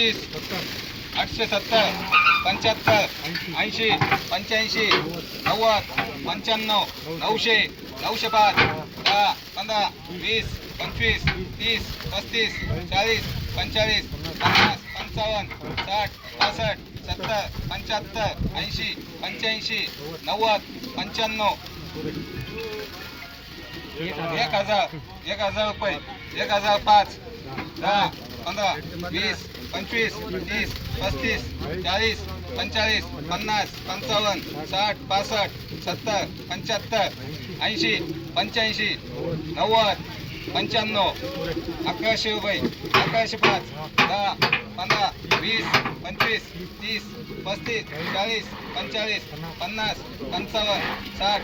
एकतीस आठशे सत्तर पंच्याहत्तर ऐंशी पंच्याऐंशी नव्वद पंच्याण्णव नऊशे नऊशे पाच दहा पंधरा वीस पंचवीस तीस पस्तीस चाळीस पंचेचाळीस पन्नास पंचावन्न साठ पासष्ट सत्तर पंच्याहत्तर ऐंशी पंच्याऐंशी नव्वद पंच्याण्णव. एक हजार एक हजार रुपये एक हजार पाच दहा पंधरा वीस पंचवीस तीस पस्तीस चाळीस पंचेचाळीस पन्नास पंचावन्न साठ पासष्ट सत्तर पंच्याहत्तर ऐंशी पंच्याऐंशी नव्वद पंच्याण्णव अकराशे रुपये अकराशे पाच दहा पंधरा वीस पंचवीस तीस पस्तीस चाळीस पंचेचाळीस पन्नास पंचावन्न साठ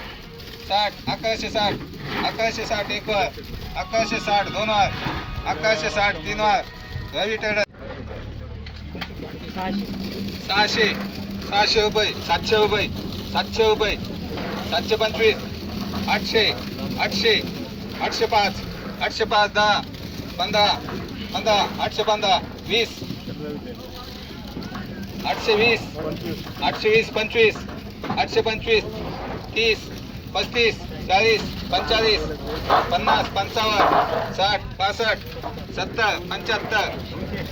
साठ अकराशे साठ अकराशे साठ एक वर अकराशे साठ दोन वर अकराशे साठ तीन वर. रवी टेडर सहाशे. सहाशे. रुपये. सातशे रुपये. सातशे रुपये. सातशे पंचवीस. आठशे. आठशे. आठशे पाच. आठशे पाच दहा. पंधरा. पंधरा. आठशे पंधरा. वीस. आठशे वीस. आठशे वीस पंचवीस. आठशे पंचवीस. तीस. पस्तीस. चाळीस. पंचेचाळीस पन्नास. पंचावन्न. साठ. पासष्ट. सत्तर. पंच्याहत्तर.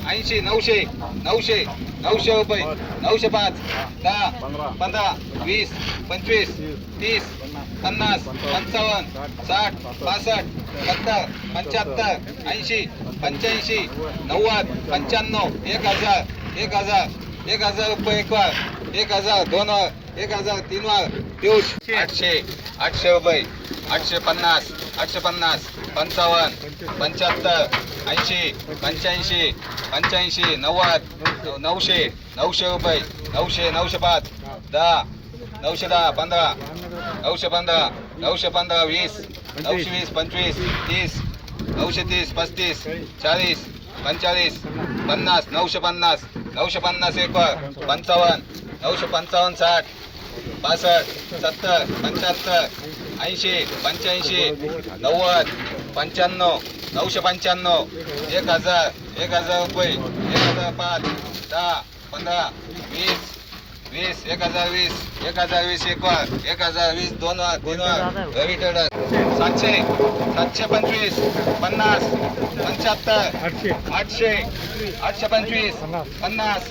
ऐंशी. नऊशे. नऊशे. नऊशे रुपये. नऊशे पाच. दहा. पंधरा. वीस. पंचवीस. तीस. पन्नास. पंचावन्न. साठ. पासष्ट. सत्तर. पंच्याहत्तर. ऐंशी. पंच्याऐंशी. नव्वद. पंच्याण्णव. एक हजार. एक हजार. एक हजार रुपये एक वर. एक हजार दोन वर. एक हजार तीन वर. आठशे आठशे रुपये आठशे पन्नास आठशे पन्नास पंचावन्न पंच्याहत्तर ऐंशी पंच्याऐंशी पंच्याऐंशी नव्वद नऊशे नऊशे रुपये नऊशे नऊशे पाच दहा नऊशे दहा पंधरा नऊशे पंधरा नऊशे पंधरा वीस नऊशे वीस पंचवीस तीस नऊशे तीस पस्तीस चाळीस पंचेचाळीस पन्नास नऊशे पन्नास नऊशे पन्नास एक पंचावन्न नऊशे पंचावन्न साठ बासष्ट सत्तर पंच्याहत्तर ऐंशी पंच्याऐंशी नव्वद पंच्याण्णव नऊशे पंच्याण्णव एक हजार एक हजार रुपये एक हजार पाच दहा पंधरा वीस वीस एक हजार वीस एक हजार वीस एक वार एक हजार वीस दोन वार तीन वार रवी टेडर सातशे सातशे पंचवीस पन्नास पंच्याहत्तर आठशे आठशे पंचवीस पन्नास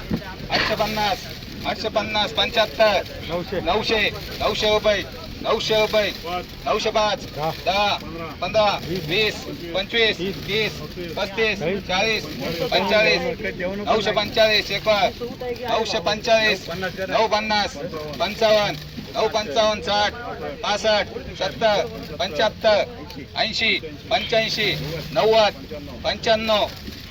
आठशे पन्नास आठशे पन्नास पंच्याहत्तर नऊशे. नऊशे नऊशे रुपये नऊशे रुपये नऊशे पाच दहा पंधरा वीस पंचवीस तीस पस्तीस चाळीस पंचेचाळीस नऊशे पंचेचाळीस एक नऊशे पंचेचाळीस नऊ पन्नास पंचावन्न नऊ पंचावन्न साठ पासष्ट सत्तर पंच्याहत्तर ऐंशी पंच्याऐंशी नव्वद पंच्याण्णव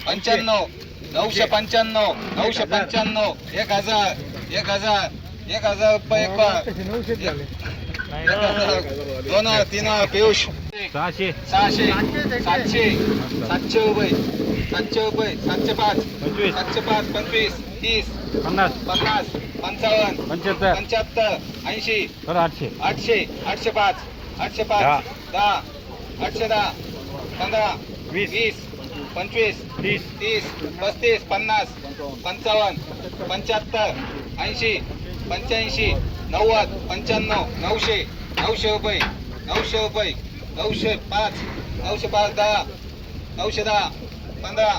पंच्याण्णव नऊशे. पंच्याण्णव नऊशे पंच्याण्णव एक हजार. एक हजार एक हजार रुपये एक एक हजार दोन हजार तीन हजार पियुष. सहाशे. सहाशे सातशे सातशे रुपये सातशे रुपये सातशे पाच पंचवीस. सातशे पाच पंचवीस तीस पन्नास. पन्नास पंचावन्न पंच्याहत्तर. पंच्याहत्तर ऐंशी. आठशे. आठशे आठशे पाच आठशे पाच दहा आठशे दहा पंधरा वीस. वीस पंचवीस तीस. तीस पस्तीस पन्नास पंचावन्न पंच्याहत्तर ऐंशी पंच्याऐंशी नव्वद पंच्याण्णव नऊशे नऊशे रुपये नऊशे रुपये नऊशे पाच नऊशे पाच दहा नऊशे दहा पंधरा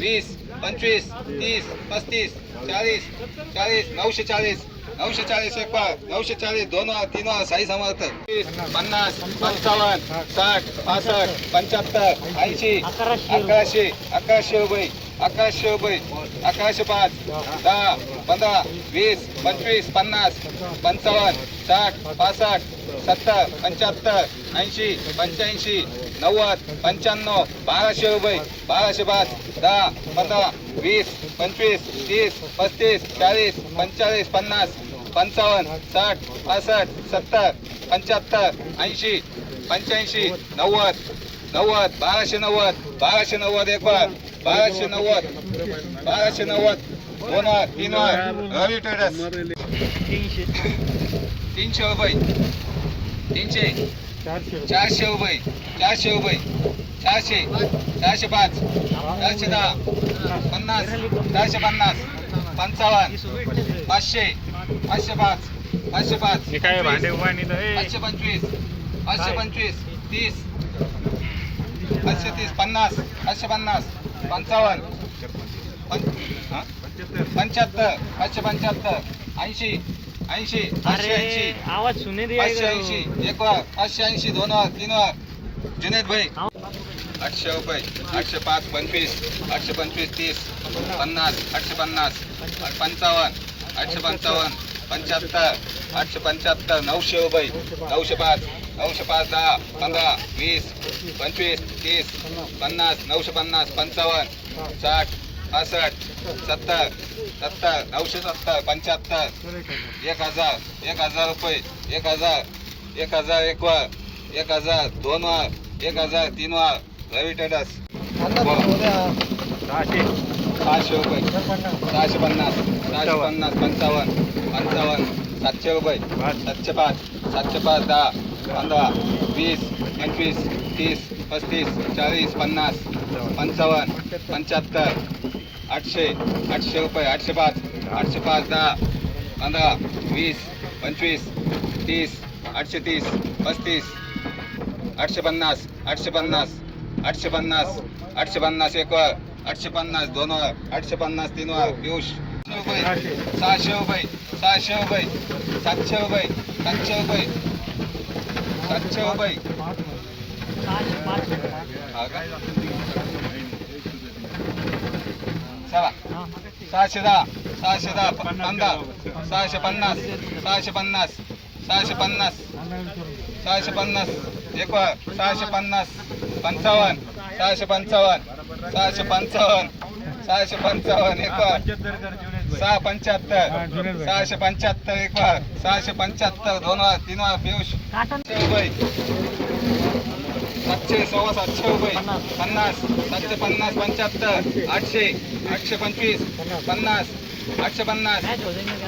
वीस पंचवीस तीस पस्तीस चाळीस चाळीस नऊशे चाळीस नऊशे चाळीस एक पाच नऊशे चाळीस दोन तीन साई समर्थ तीस, पन्नास पंचावन्न साठ पासष्ट पंच्याहत्तर ऐंशी अकराशे अकराशे रुपये. अकराशे रुपये अकराशे पाच दहा पंधरा वीस पंचवीस पन्नास पंचावन्न साठ पासष्ट सत्तर पंच्याहत्तर ऐंशी पंच्याऐंशी नव्वद पंच्याण्णव बाराशे रुपये बाराशे पाच दहा पंधरा वीस पंचवीस तीस पस्तीस चाळीस पंचेचाळीस पन्नास पंचावन्न साठ पासष्ट सत्तर पंच्याहत्तर ऐंशी पंच्याऐंशी नव्वद नव्वद बाराशे नव्वद बाराशे नव्वद एक बाराशे नव्वद बाराशे नव्वद दोन तीन वर रवी ट्रेडर्स तीनशे रुपये तीनशे चारशे रुपये चारशे रुपये चारशे चारशे पाच चारशे दहा पन्नास चारशे पन्नास पंचावन्न पाचशे पाचशे पाच पाचशे पाच. पाचशे पंचवीस पाचशे पंचवीस तीस पाचशे तीस पन्नास पाचशे पन्नास पंचावन्न. हा? पंच्याहत्तर. पाचशे पंच्याहत्तर. ऐंशी. ऐंशी. पाचशे ऐंशी. आवाज सुने पाचशे ऐंशी. एक वर पाचशे ऐंशी दोन वर तीन वर जुनेद भाई. आठशे रुपये. आठशे पाच पंचवीस. आठशे पंचवीस तीस. पन्नास. आठशे पन्नास. पंचावन्न. आठशे पंचावन्न. पंच्याहत्तर. आठशे पंच्याहत्तर. नऊशे रुपये. नऊशे पाच. नऊशे पाच दहा पंधरा वीस पंचवीस तीस पन्नास नऊशे पन्नास पंचावन्न साठ पासष्ट सत्तर सत्तर नऊशे सत्तर पंच्याहत्तर एक हजार एक हजार रुपये एक हजार एक हजार एक वर एक हजार दोन वर एक हजार तीन वर रवी टेडस सहाशे. सहाशे रुपये. सहाशे पन्नास सहाशे पन्नास पंचावन्न पंचावन्न सातशे रुपये. सातशे पाच सातशे पाच दहा पंधरा वीस पंचवीस तीस पस्तीस चाळीस पन्नास पंचावन्न पंच्याहत्तर आठशे आठशे रुपये आठशे पाच आठशे पाच दहा पंधरा वीस पंचवीस तीस आठशे तीस पस्तीस आठशे पन्नास आठशे पन्नास आठशे पन्नास आठशे पन्नास एक वर आठशे पन्नास दोन वर आठशे पन्नास तीन वर पियुष रुपये सहाशे रुपये सहाशे रुपये सातशे रुपये सातशे रुपये सातशे रुपये हा का? चला. सहाशे दहा सहाशे दहा पंधरा सहाशे पन्नास सहाशे पन्नास सहाशे पन्नास सहाशे पन्नास एक सहाशे पन्नास पंचावन्न सहाशे पंचावन्न सहाशे पंचावन्न सहाशे पंचावन्न एक सहा पंच्याहत्तर. सहाशे पंच्याहत्तर एक वर. सहाशे पंच्याहत्तर दोन वर तीन वर पियुष. सातशे रुपये सातशे सव्वा सातशे रुपये पन्नास. सातशे पन्नास पंच्याहत्तर. आठशे. आठशे पंचवीस. पन्नास. आठशे पन्नास.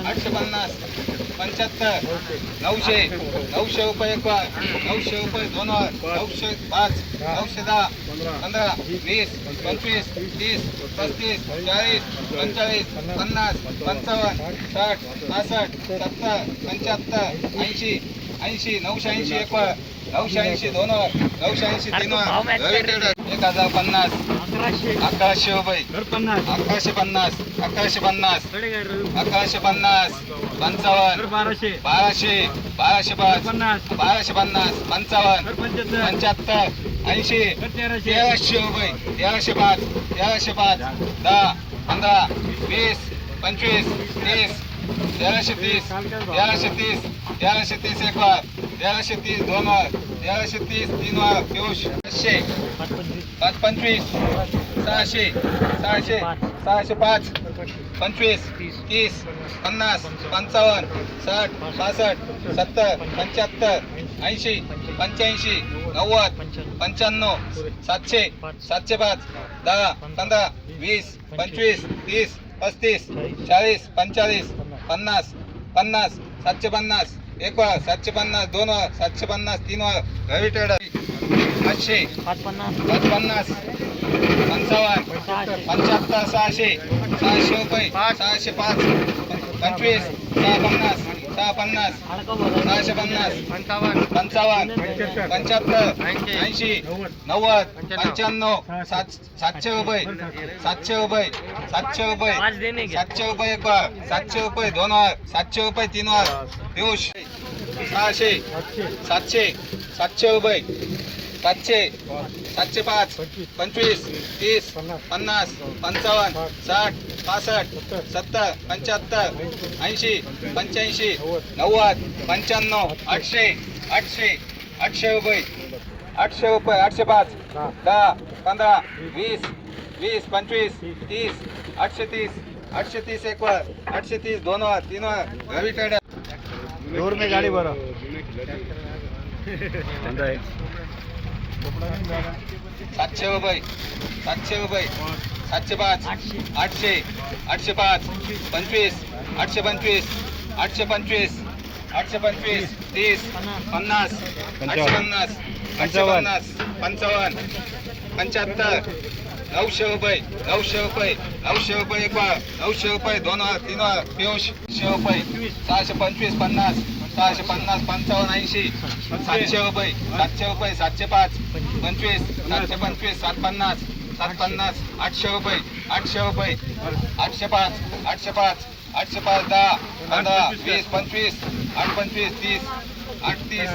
आठशे पन्नास. पंच्याहत्तर नऊशे नऊशे रुपये नऊशे रुपये दोन नऊशे पाच नऊशे दहा पंधरा वीस पंचवीस तीस पस्तीस चाळीस पंचेचाळीस पन्नास पंचावन्न साठ पासष्ट सत्तर पंच्याहत्तर ऐंशी ऐंशी नऊशे ऐंशी एक नऊशे ऐंशी दोन नऊशे ऐंशी तीन एक हजार पन्नास अकराशे. रुपये. पन्नास. अकराशे पन्नास अकराशे पन्नास अकराशे पन्नास पंचावन्न बाराशे. बाराशे बाराशे पाच पन्नास. बाराशे पन्नास पंचावन्न पंच्याहत्तर. पंच्याहत्तर ऐंशी तेराशे. रुपये तेराशे पाच तेराशे पाच दहा पंधरा वीस पंचवीस तीस तेराशे तीस तेराशे तीस तेराशे तीस एक वर तेराशे तीस दोन वर तेराशे तीस तीन वर पियुष पाचशे. पाच पंचवीस सहाशे. सहाशे. सहाशे पाच. पंचवीस. तीस. पन्नास. पंचावन्न. साठ. पासष्ट सत्तर. पंच्याहत्तर. ऐंशी. पंच्याऐंशी. नव्वद. पंच्याण्णव. सातशे. सातशे पाच. दहा. पंधरा. वीस. पंचवीस. तीस. पस्तीस. चाळीस. पंचेचाळीस. पन्नास. पन्नास. सातशे पन्नास. एक वर सातशे पन्नास दोन वर सातशे पन्नास तीन वर रवी टेडर पाचशे. पाच पन्नास पंचावन्न. पंच्याहत्तर सहाशे. सहाशे रुपये. सहाशे पाच. पंचवीस सहा पन्नास सहा पन्नास सहाशे पन्नास पंचावन्न पंच्याहत्तर. ऐंशी. नव्वद. पंच्याण्णव. सात सातशे रुपये सातशे रुपये सातशे रुपये सातशे रुपये एक वर सातशे रुपये दोन वर सातशे रुपये तीन वर पियुष सहाशे सातशे सातशे रुपये सातशे सातशे पाच पंचवीस. तीस पन्नास. पंचावन्न साठ. पासष्ट सत्तर. पंच्याहत्तर ऐंशी पंच्याऐंशी नव्वद. पंच्याण्णव आठशे आठशे आठशे रुपये. आठशे रुपये आठशे पाच. दहा. पंधरा वीस वीस पंचवीस तीस आठशे तीस आठशे तीस एक वर आठशे तीस दोन वर तीन वर. रवी टेडर. में गाडी बरं सातशे रुपये सातशे रुपये सातशे पाच. आठशे. आठशे पाच. पंचवीस. आठशे पंचवीस. आठशे पंचवीस. आठशे पंचवीस. तीस. पन्नास. आठशे पन्नास. आठशे पन्नास. पंचावन्न. पंच्याहत्तर. नऊशे रुपये नऊशे रुपये नऊशे रुपये एक नऊशे रुपये दोन तीन वार. पियुष शे रुपये सहाशे पंचवीस पन्नास. सहाशे पन्नास पंचावन्न ऐंशी सातशे रुपये सातशे रुपये सातशे पाच पंचवीस सातशे पंचवीस सात पन्नास सात पन्नास आठशे रुपये आठशे रुपये आठशे पाच आठशे पाच आठशे पाच दहा पंधरा वीस पंचवीस आठ पंचवीस तीस आठ तीस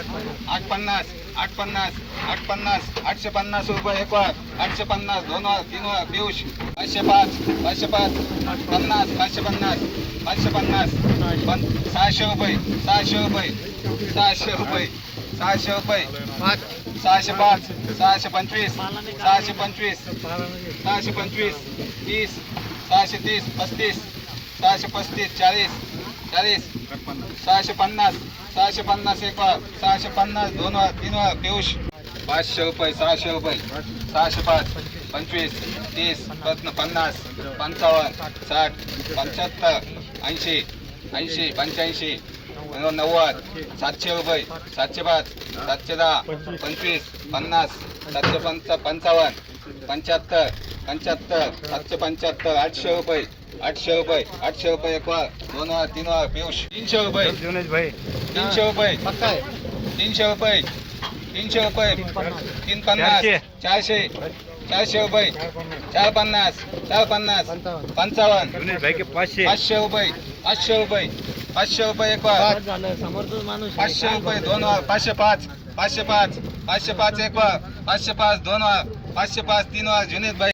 आठ पन्नास आठ पन्नास आठ पन्नास आठशे पन्नास रुपये एक वार आठशे पन्नास दोन वार तीन वार पियुष पाचशे पाच पाचशे पाच पन्नास पाचशे पन्नास पाचशे पन्नास पन सहाशे रुपये सहाशे रुपये सहाशे रुपये सहाशे रुपये सहाशे पाच सहाशे पंचवीस सहाशे पंचवीस सहाशे पंचवीस तीस सहाशे तीस पस्तीस सहाशे पस्तीस चाळीस चाळीस सहाशे पन्नास सहाशे पन्नास एक वार सहाशे पन्नास दोन वार तीन वार पियुष. पाचशे रुपये सहाशे रुपये सहाशे पाच पंचवीस तीस पत्न पन्नास पंचावन्न साठ पंच्याहत्तर ऐंशी ऐंशी पंच्याऐंशी नव्वद सातशे रुपये सातशे पाच सातशे दहा पंचवीस पन्नास सातशे पंच पंचावन्न पंच्याहत्तर पंच्याहत्तर सातशे पंच्याहत्तर आठशे रुपये. आठशे रुपये आठशे रुपये एक वार दोन वार तीन वार पियुष. तीनशे रुपये. जुनेश भाई. तीनशे रुपये. तीनशे रुपये. तीनशे रुपये. तीन पन्नास. चारशे. चारशे. रुपये. चार पन्नास. चार पन्नास. पंचावन्न. जुनेश भाई के पाचशे. पाचशे रुपये. पाचशे रुपये. पाचशे रुपये एक वार पाचशे रुपये दोन वार पाचशे पाच. पाचशे पाच. पाचशे पाच एक वार पाचशे पाच दोन वार पाचशे पाच तीन वार जुनेद भाई.